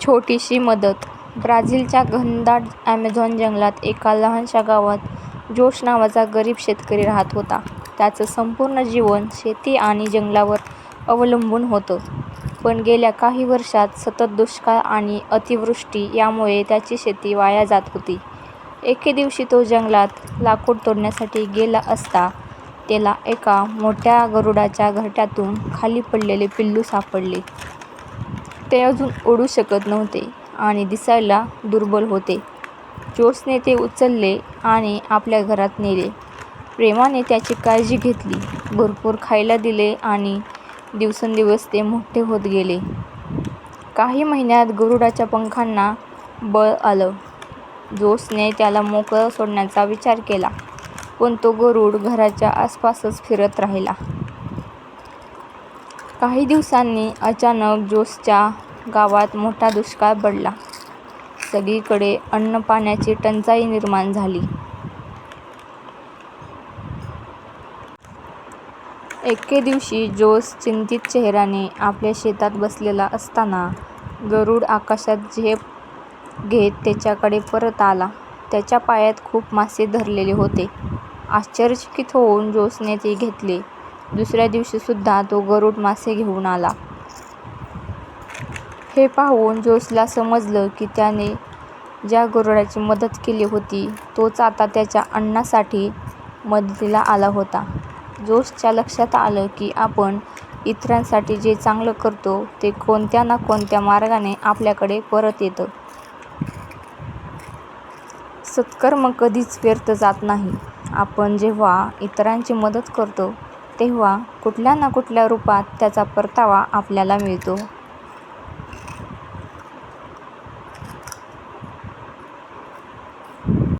छोटीशी मदत ब्राझीलच्या घनदाट ॲमेझॉन जंगलात एका लहानशा गावात जोश नावाचा गरीब शेतकरी राहत होता. त्याचं संपूर्ण जीवन शेती आणि जंगलावर अवलंबून होतं. पण गेल्या काही वर्षात सतत दुष्काळ आणि अतिवृष्टी यामुळे त्याची शेती वाया जात होती. एके दिवशी तो जंगलात लाकूड तोडण्यासाठी गेला असता त्याला एका मोठ्या गरुडाच्या घरट्यातून खाली पडलेले पिल्लू सापडले. ते अजून ओढू शकत नव्हते आणि दिसायला दुर्बल होते. जोसने ते उचलले आणि आपल्या घरात नेले. प्रेमाने त्याची काळजी घेतली, भरपूर खायला दिले आणि दिवसेंदिवस ते मोठे होत गेले. काही महिन्यात गरुडाच्या पंखांना बळ आलं. जोसने त्याला मोकळं सोडण्याचा विचार केला, पण तो गरुड घराच्या आसपासच फिरत राहिला. काही दिवसांनी अचानक जोशच्या गावात मोठा दुष्काळ पडला. सगळीकडे अन्नपाण्याची टंचाई निर्माण झाली. एके दिवशी जोश चिंतित चेहऱ्याने आपल्या शेतात बसलेला असताना गरुड आकाशात झेप घेत त्याच्याकडे परत आला. त्याच्या पायात खूप मासे धरलेले होते. आश्चर्यचकित होऊन जोसने ते घेतले. दुसऱ्या दिवशीसुद्धा तो गरुड मासे घेऊन आला. हे पाहून जोशला समजलं की त्याने ज्या गरुडाची मदत केली होती तोच आता त्याच्या अन्नासाठी मदतीला आला होता. जोशच्या लक्षात आलं की आपण इतरांसाठी जे चांगलं करतो ते कोणत्या ना कोणत्या मार्गाने आपल्याकडे परत येतं. सत्कर्म कधीच व्यर्थ जात नाही. आपण जेव्हा इतरांची मदत करतो तेव्हा कुठल्या ना कुठल्या रूपात त्याचा परतावा आपल्याला मिळतो.